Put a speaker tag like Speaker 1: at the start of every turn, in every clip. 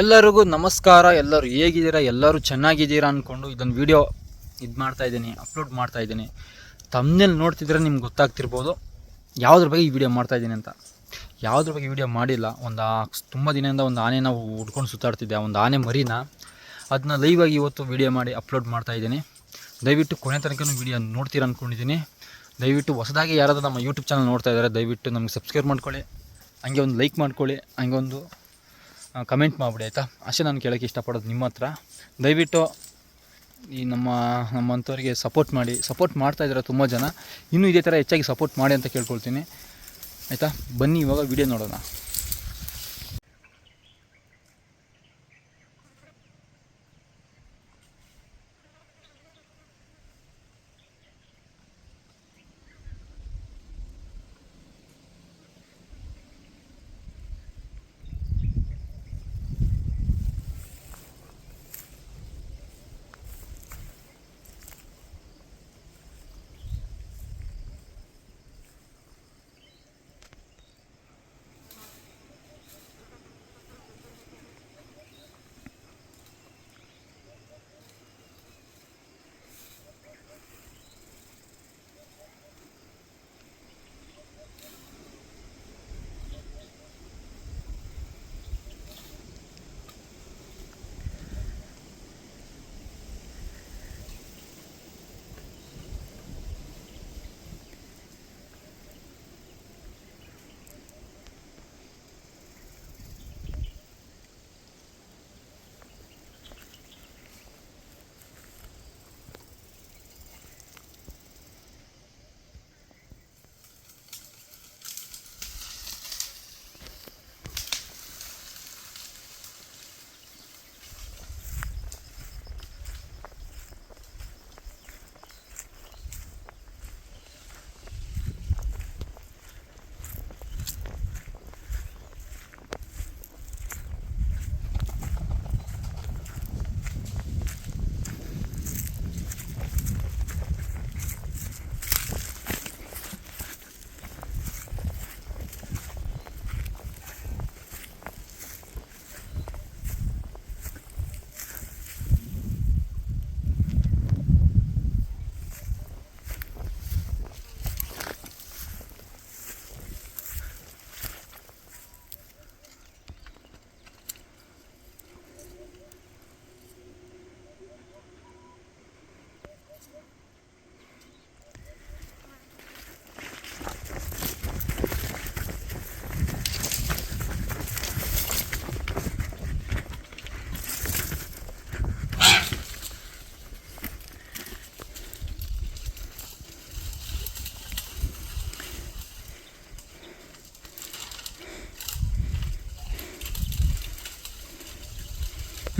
Speaker 1: ಎಲ್ಲರಿಗೂ ನಮಸ್ಕಾರ. ಎಲ್ಲರೂ ಹೇಗಿದ್ದೀರಾ? ಎಲ್ಲರೂ ಚೆನ್ನಾಗಿದ್ದೀರಾ ಅಂದ್ಕೊಂಡು ಇದೊಂದು ವಿಡಿಯೋ ಇದು ಮಾಡ್ತಾ ಇದ್ದೀನಿ ಅಪ್ಲೋಡ್ ಮಾಡ್ತಾ ಇದ್ದೀನಿ. ತಮ್ಮನೇಲಿ ನೋಡ್ತಿದ್ರೆ ನಿಮ್ಗೆ ಗೊತ್ತಾಗ್ತಿರ್ಬೋದು. ಯಾವುದ್ರ ಬಗ್ಗೆ ಈ ವಿಡಿಯೋ ಮಾಡ್ತಾ ಇದ್ದೀನಿ ಅಂತ. ಯಾವುದ್ರ ಬಗ್ಗೆ ವಿಡಿಯೋ ಮಾಡಿಲ್ಲ, ಒಂದು ತುಂಬ ದಿನದಿಂದ ಒಂದು ಆನೆ ನಾವು ಹುಡ್ಕೊಂಡು ಸುತ್ತಾಡ್ತಿದ್ದೆ ಒಂದು ಆನೆ ಮರಿನ ಅದನ್ನ ಆಗಿ ಇವತ್ತು ವಿಡಿಯೋ ಮಾಡಿ ಅಪ್ಲೋಡ್ ಮಾಡ್ತಾ ಇದ್ದೀನಿ. ದಯವಿಟ್ಟು ಕೊನೆ ತನಕ ವಿಡಿಯೋ ನೋಡ್ತೀರ ಅಂದ್ಕೊಂಡಿದ್ದೀನಿ ದಯವಿಟ್ಟು ಹೊಸದಾಗಿ ಯಾರಾದರೂ ನಮ್ಮ ಯೂಟ್ಯೂಬ್ ಚಾನಲ್ ನೋಡ್ತಾ ಇದ್ದಾರೆ, ದಯವಿಟ್ಟು ನಮಗೆ ಸಬ್ಸ್ಕ್ರೈಬ್ ಮಾಡ್ಕೊಳ್ಳಿ. ಹಂಗೆ ಒಂದು ಲೈಕ್ ಮಾಡ್ಕೊಳ್ಳಿ. ಹಂಗೆ ಒಂದು ಕಮೆಂಟ್ ಮಾಡಿಬಿಡಿ, ಆಯಿತಾ? ಅಷ್ಟೇ ನಾನು ಕೇಳೋಕ್ಕೆ ಇಷ್ಟಪಡೋದು ನಿಮ್ಮ ಹತ್ರ. ದಯವಿಟ್ಟು ಈ ನಮ್ಮ, ನಮ್ಮಂಥವ್ರಿಗೆ ಸಪೋರ್ಟ್ ಮಾಡಿ. ಸಪೋರ್ಟ್ ಮಾಡ್ತಾ ಇದ್ದಾರೆ ತುಂಬ ಜನ. ಇನ್ನೂ ಇದೇ ಥರ ಹೆಚ್ಚಾಗಿ ಸಪೋರ್ಟ್ ಮಾಡಿ ಅಂತ ಕೇಳ್ಕೊಳ್ತೀನಿ. ಆಯಿತಾ? ಬನ್ನಿ, ಇವಾಗ ವಿಡಿಯೋ ನೋಡೋಣ.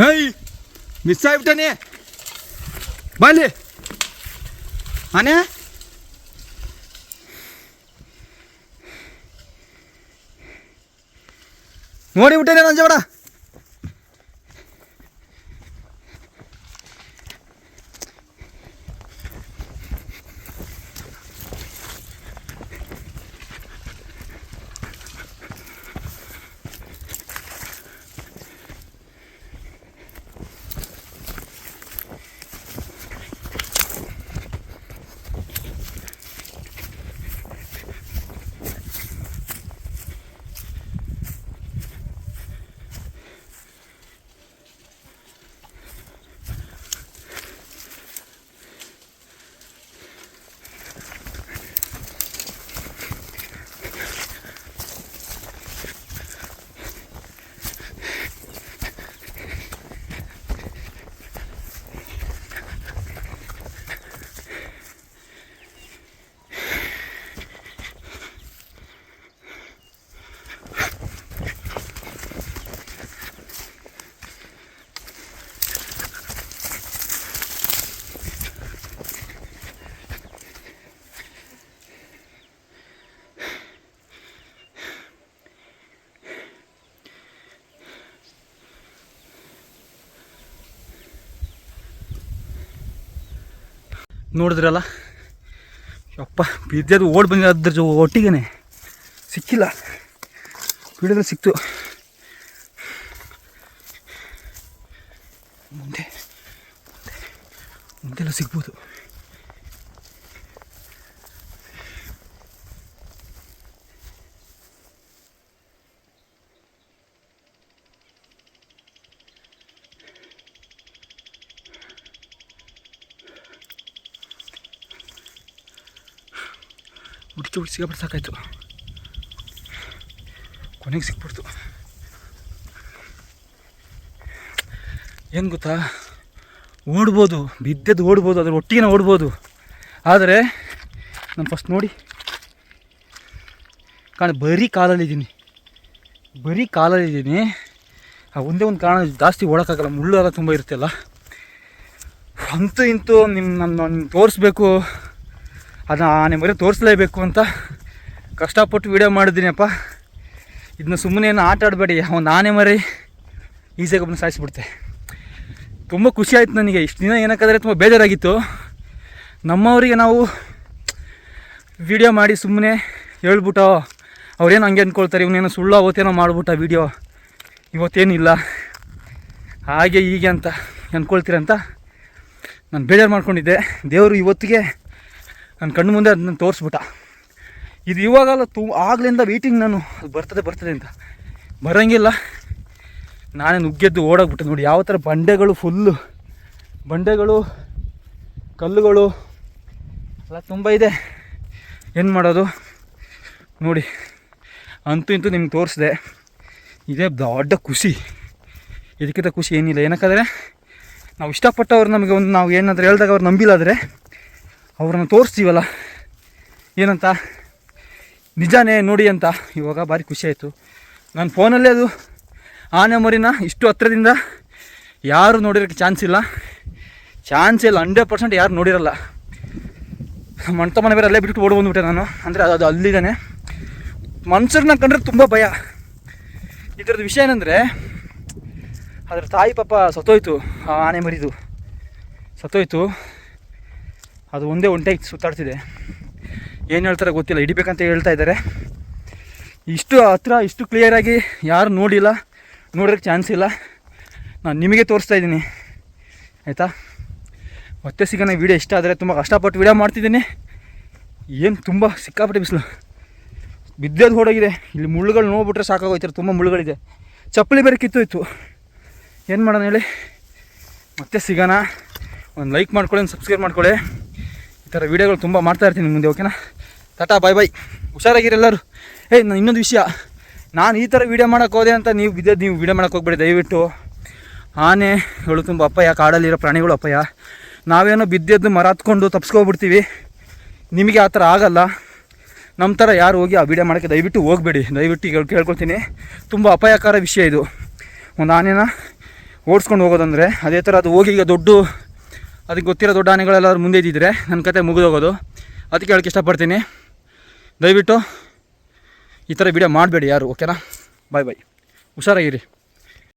Speaker 2: ಹೇಯ್ ಮಿಸ್ ಆಗ್ಬಿಟ್ಟನೆ. ಬಾಲಿ. ಆನೆ. ನೋಡಿ ಬಿಟ್ಟೇನೆ ನಂಜವಡ
Speaker 1: ನೋಡಿದ್ರಲ್ಲ? ಅಪ್ಪ ಬಿದ್ದದು ಓಡ್ ಬಂದಿದೆ ಅದ್ರ ಒಟ್ಟಿಗೆ ಸಿಕ್ಕಿಲ್ಲ. ಬಿಡಿದ್ರೆ ಸಿಕ್ತು. ಮುಂದೆ ಮುಂದೆಲ್ಲ ಸಿಗ್ಬೋದು. ಹುಡುಕಿ ಹುಡುಕಿ ಸಿಗಬಿಟ್ಟು ಸಾಕಾಯಿತು. ಕೊನೆಗೆ ಸಿಕ್ಬಿಡ್ತು. ಏನು ಗೊತ್ತಾ? ಓಡ್ಬೋದು, ಬಿದ್ದದ್ದು ಓಡ್ಬೋದು, ಅದ್ರ ಒಟ್ಟಿಗೆ ಓಡ್ಬೋದು. ಆದರೆ, ನಾನು ಫಸ್ಟ್ ನೋಡಿ. ಕಾರಣ ಬರೀ ಕಾಲಲ್ಲಿದ್ದೀನಿ. ಬರೀ ಕಾಲಲ್ಲಿದ್ದೀನಿ. ಆ ಒಂದೇ ಒಂದು ಕಾರಣ ಜಾಸ್ತಿ ಓಡೋಕ್ಕಾಗಲ್ಲ, ಮುಳ್ಳು ಎಲ್ಲ ತುಂಬ ಇರುತ್ತಲ್ಲ ಅಂತೂ ಇಂತೂ ನಿಮ್ಮ ನಾನು ತೋರಿಸ್ಬೇಕು. ಅದನ್ನ ನಿಮಗೆ ತೋರಿಸ್ಲೇಬೇಕು ಅಂತ ಕಷ್ಟಪಟ್ಟು ವೀಡಿಯೋ ಮಾಡಿದ್ದೀನಪ್ಪ. ಇದನ್ನ ಸುಮ್ಮನೆ ಏನು ಆಟ ಆಡಬೇಡಿ. ಒಂದು ಆನೆ ಮರಿ. ಈಸಿಯಾಗಿ ಒಬ್ಬನ ಸಾಯಿಸ್ಬಿಡ್ತೆ. ತುಂಬ ಖುಷಿ ಆಯಿತು ನನಗೆ. ಇಷ್ಟು ದಿನ ಏನಕ್ಕಾದರೆ ತುಂಬ ಬೇಜಾರಾಗಿತ್ತು. ನಮ್ಮವರಿಗೆ ನಾವು ವಿಡಿಯೋ ಮಾಡಿ ಸುಮ್ಮನೆ ಹೇಳ್ಬಿಟ್ಟು ಅವ್ರೇನು ಹಂಗೆ ಅಂದ್ಕೊಳ್ತಾರೆ, ಇವನೇನೋ ಸುಳ್ಳು ಅವತ್ತೇನೋ ಮಾಡ್ಬಿಟ್ಟ ವಿಡಿಯೋ ಇವತ್ತೇನಿಲ್ಲ. ಹಾಗೆ ಹೀಗೆ ಅಂತ ಅಂದ್ಕೊಳ್ತೀರಂತ ನಾನು ಬೇಜಾರು ಮಾಡ್ಕೊಂಡಿದ್ದೆ. ದೇವರು ಇವತ್ತಿಗೆ ನನ್ನ ಕಣ್ಣು ಮುಂದೆ ಅದನ್ನ ತೋರಿಸ್ಬಿಟ್ಟ. ಇದು ಇವಾಗಲ್ಲ ತು, ಆಗ್ಲಿಂದ ವೆಯ್ಟಿಂಗ್ ನಾನು. ಅದು ಬರ್ತದೆ ಬರ್ತದೆ ಅಂತ. ಬರೋಂಗಿಲ್ಲ. ನಾನೇ ನುಗ್ಗೆದ್ದು ಓಡೋಗ್ಬಿಟ್ಟೆ ನೋಡಿ, ಯಾವ ಥರ ಬಂಡೆಗಳು ಫುಲ್ಲು ಬಂಡೆಗಳು, ಕಲ್ಲುಗಳು, ಎಲ್ಲ ತುಂಬ ಇದೆ. ಏನು ಮಾಡೋದು? ನೋಡಿ, ಅಂತೂ ಇಂತೂ ನಿಮ್ಗೆ ತೋರಿಸಿದೆ. ಇದೇ ದೊಡ್ಡ ಖುಷಿ. ಇದಕ್ಕಿಂತ ಖುಷಿ ಏನಿಲ್ಲ. ಏನಕ್ಕಾದರೆ, ನಾವು ಇಷ್ಟಪಟ್ಟವ್ರು ನಮಗೆ ಒಂದು, ನಾವು ಏನಾದರೂ ಹೇಳ್ದಾಗ ಅವ್ರು ನಂಬಿಲ್ಲ ಆದರೆ ಅವ್ರನ್ನ ತೋರಿಸ್ತೀವಲ್ಲ? ಏನಂತ? ನಿಜಾನೇ ನೋಡಿ ಅಂತ. ಇವಾಗ ಭಾರಿ ಆಯಿತು. ನನ್ನ ಫೋನಲ್ಲೇ ಅದು. ಆನೆ ಮರಿನ ಇಷ್ಟು ಹತ್ರದಿಂದ ಯಾರು ನೋಡಿರೋಕ್ಕೆ ಚಾನ್ಸ್ ಇಲ್ಲ. ಚಾನ್ಸ್ ಇಲ್ಲ. ಹಂಡ್ರೆಡ್ ಪರ್ಸೆಂಟ್ ಯಾರು ನೋಡಿರಲ್ಲ. ಮಂಟ ಮನೆ ಬೇರೆ ಅಲ್ಲೇ ಬಿಟ್ಟು ಓಡ್ ಬಂದ್ಬಿಟ್ಟೆ ನಾನು. ಅಂದರೆ ಅದು ಅದು ಅಲ್ಲಿದ್ದಾನೆ ಮನುಷ್ಯರನ್ನ ಕಂಡ್ರೆ ತುಂಬ ಭಯ. ಇದರದ್ದು ವಿಷಯ ಏನಂದರೆ, ಅದರ ತಾಯಿ ಪಾಪ ಸತ್ತೋಯ್ತು. ಆ ಆನೆ ಮರಿದು. ಸತ್ತೋಯ್ತು. ಅದು ಒಂದೇ ಒಂಟಾಗಿ ಸುತ್ತಾಡ್ತಿದೆ. ಏನು ಹೇಳ್ತಾರೆ ಗೊತ್ತಿಲ್ಲ, ಹಿಡಿಬೇಕಂತ ಹೇಳ್ತಾ ಇದ್ದಾರೆ. ಇಷ್ಟು ಹತ್ರ ಇಷ್ಟು ಕ್ಲಿಯರಾಗಿ ಯಾರು ನೋಡಿಲ್ಲ ನೋಡೋಕ್ಕೆ ಚಾನ್ಸ್ ಇಲ್ಲ. ನಾನು ನಿಮಗೆ ತೋರಿಸ್ತಾ ಇದ್ದೀನಿ. ಆಯಿತಾ? ಮತ್ತೆ ಸಿಗೋಣ ವೀಡಿಯೋ ಇಷ್ಟ ಆದರೆ ತುಂಬ ಕಷ್ಟಪಟ್ಟು ವೀಡಿಯೋ ಮಾಡ್ತಿದ್ದೀನಿ. ಏನು ತುಂಬ ಸಿಕ್ಕಾಪಟ್ಟೆ ಬಿಸಿಲು. ಬಿದ್ದೇದು ಹೊಡೋಗಿದೆ ಇಲ್ಲಿ ಮುಳ್ಳುಗಳು ನೋಡ್ಬಿಟ್ರೆ ಸಾಕಾಗೋಯ್ತಾರೆ ತುಂಬ ಮುಳ್ಳುಗಳಿದೆ. ಚಪ್ಪಲಿ ಬೇರೆ ಕಿತ್ತೋಯ್ತು ಏನು ಮಾಡೋಣ ಹೇಳಿ? ಮತ್ತೆ ಸಿಗೋಣ. ಒಂದು ಲೈಕ್ ಮಾಡ್ಕೊಳ್ಳಿ, ಒಂದು ಸಬ್ಸ್ಕ್ರೈಬ್ ಮಾಡ್ಕೊಳ್ಳಿ. ಥರ ವೀಡಿಯೋಗಳು ತುಂಬ ಮಾಡ್ತಾ ಇರ್ತೀನಿ ಮುಂದೆ ಓಕೆನಾ ಟಾಟಾ ಬಾಯ್ ಬಾಯ್ ಹುಷಾರಾಗಿರೆಲ್ಲರೂ ಏಯ್ ನಾನು ಇನ್ನೊಂದು ವಿಷಯ. ನಾನು ಈ ಥರ ವೀಡಿಯೋ ಮಾಡೋಕ್ಕೆ ಹೋದೆ ಅಂತ ನೀವು ಬಿದ್ದದ್ದು ನೀವು ವೀಡಿಯೋ ಮಾಡೋಕ್ಕೆ ಹೋಗ್ಬೇಡಿ, ದಯವಿಟ್ಟು. ಆನೆಗಳು ತುಂಬ ಅಪಾಯ, ಕಾಡಲ್ಲಿರೋ ಪ್ರಾಣಿಗಳು ಅಪಾಯ. ನಾವೇನೋ ಬಿದ್ದದ್ದು ಮರ ಹತ್ಕೊಂಡು ತಪ್ಸ್ಕೊಬಿಡ್ತೀವಿ. ನಿಮಗೆ ಆ ಥರ ಆಗಲ್ಲ. ನಮ್ಮ ಥರ ಯಾರು ಹೋಗಿ ಆ ವೀಡಿಯೋ ಮಾಡೋಕ್ಕೆ ದಯವಿಟ್ಟು ಹೋಗಬೇಡಿ. ದಯವಿಟ್ಟು ಈಗ ಕೇಳ್ಕೊಳ್ತೀನಿ. ತುಂಬ ಅಪಾಯಕಾರ ವಿಷಯ ಇದು. ಒಂದು ಆನೆನ ಓಡಿಸ್ಕೊಂಡು ಹೋಗೋದಂದರೆ, ಅದೇ ಥರ ಅದು ಹೋಗಿ ಈಗ ದೊಡ್ಡ ಅದಕ್ಕೆ ಗೊತ್ತಿರೋ ದೊಡ್ಡ ಆನೆಗಳೆಲ್ಲರೂ ಮುಂದೆ ಇದ್ದಿದ್ರೆ ನನ್ನ ಕತೆ ಮುಗಿದೋಗೋದು. ಅದಕ್ಕೆ ಹೇಳಕ್ಕೆ ಇಷ್ಟಪಡ್ತೀನಿ. ದಯವಿಟ್ಟು ಈ ಥರ ವಿಡಿಯೋ ಮಾಡಬೇಡಿ ಯಾರು ಓಕೆನಾ ಬಾಯ್ ಬಾಯ್ ಹುಷಾರಾಗಿರಿ.